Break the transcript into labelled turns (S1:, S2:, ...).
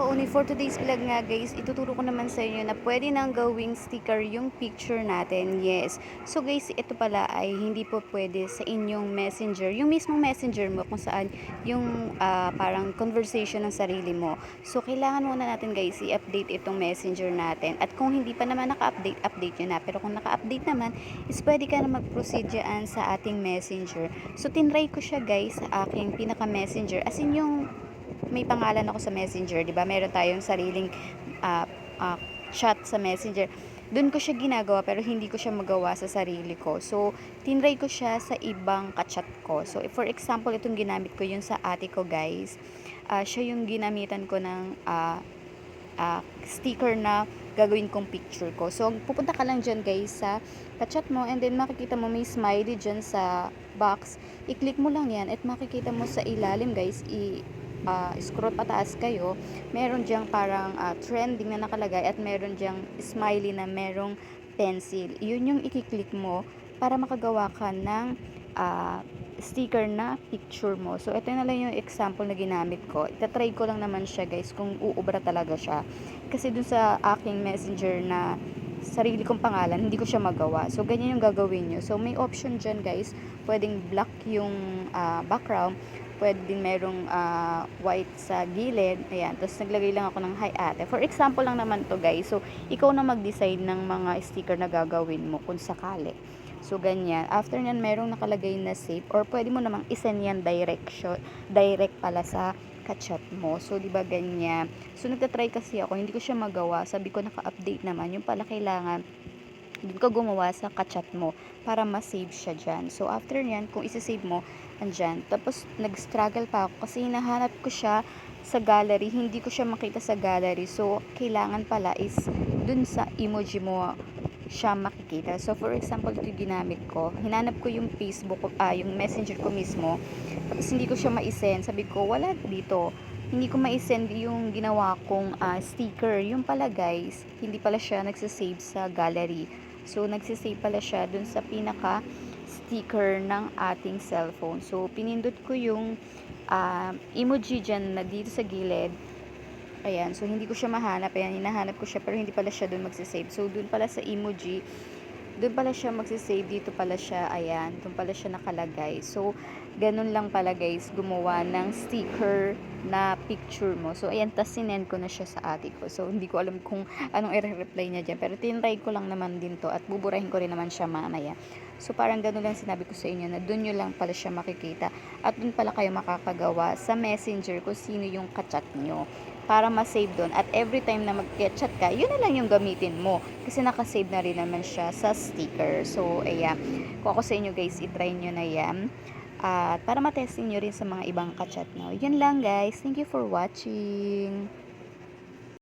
S1: kauni, for today's vlog nga guys, ituturo ko naman sa inyo na pwede nang gawing sticker yung picture natin. Yes. So guys, ito pala ay hindi po pwede sa inyong messenger. Yung mismong messenger mo kung saan yung ah, parang conversation ng sarili mo. So kailangan muna natin guys i-update itong messenger natin. At kung hindi pa naman naka-update, update nyo na. Pero kung naka-update naman, is pwede ka na mag-proceed sa ating messenger. So tinry ko siya guys sa aking pinaka-messenger. As in yung may pangalan ako sa Messenger, 'di ba? Meron tayong sariling ah, ah, chat sa Messenger. Doon ko siya ginagawa pero hindi ko siya magawa sa sarili ko. So, tinry ko siya sa ibang kachat ko. So, for example, itong ginamit ko yung sa ate ko, guys. Ah, siya yung ginamitan ko ng ah, ah, sticker na gagawin kong picture ko. So, pupunta ka lang dyan guys sa kachat mo and then makikita mo may smiley dyan sa box. I-click mo lang yan at makikita mo sa ilalim guys, i ah, scroll pataas kayo, meron diyang parang ah, trending na nakalagay at meron diyang smiley na merong pencil. Yun yung i-click mo para makagawa ka ng ah, sticker na picture mo. So, ito na lang yung example na ginamit ko. Itatry ko lang naman siya guys kung uubra talaga siya. Kasi dun sa aking messenger na sarili kong pangalan, hindi ko siya magawa. So, ganyan yung gagawin nyo. So, may option dyan guys. Pwedeng black yung ah, background. Pwede din merong ah, white sa gilid. Ayan. Tapos, naglagay lang ako ng hi ate. For example lang naman to guys. So, ikaw na mag-design ng mga sticker na gagawin mo kung sakali. So, ganyan. After nyan, merong nakalagay na save or pwede mo namang isend yan direction, direct pala sa kachat mo. So, di ba ganyan? So, nagtatry kasi ako, hindi ko siya magawa. Sabi ko, naka-update naman. Yung pala kailangan, ka gumawa sa kachat mo para ma-save siya dyan. So, after nyan, kung isa-save mo, andyan. Tapos, nag-struggle pa ako kasi hinahanap ko siya sa gallery. Hindi ko siya makita sa gallery. So, kailangan pala is dun sa emoji mo siya makikita. So, for example, ito ginamit ko. Hinanap ko yung Facebook, ah, yung messenger ko mismo. Tapos, hindi ko siya ma-send. Sabi ko, wala dito. Hindi ko ma-send yung ginawa kong ah, sticker. Yung pala, guys, hindi pala siya nagsasave sa gallery. So, nagsasave pala siya dun sa pinaka sticker ng ating cellphone. So, pinindot ko yung ah, emoji dyan na dito sa gilid. Ayan, so hindi ko siya mahanap. Ayan, hinahanap ko siya pero hindi pala siya doon magsisave. So, doon pala sa emoji, doon pala siya magsisave. Dito pala siya, ayan, doon pala siya nakalagay. So, ganun lang pala guys, gumawa ng sticker na picture mo. So, ayan, tas sinend ko na siya sa ate ko. So, hindi ko alam kung anong i-reply niya dyan. Pero tinry ko lang naman din to at buburahin ko rin naman siya mamaya. So, parang ganun lang sinabi ko sa inyo na doon nyo lang pala siya makikita. At doon pala kayo makakagawa sa messenger kung sino yung kachat nyo para ma-save doon. At every time na mag-chat ka, yun na lang yung gamitin mo. Kasi nakasave na rin naman siya sa sticker. So, ayan. Kung ako sa inyo guys, itry nyo na yan. At para matesting nyo rin sa mga ibang kachat nyo. Yun lang guys. Thank you for watching.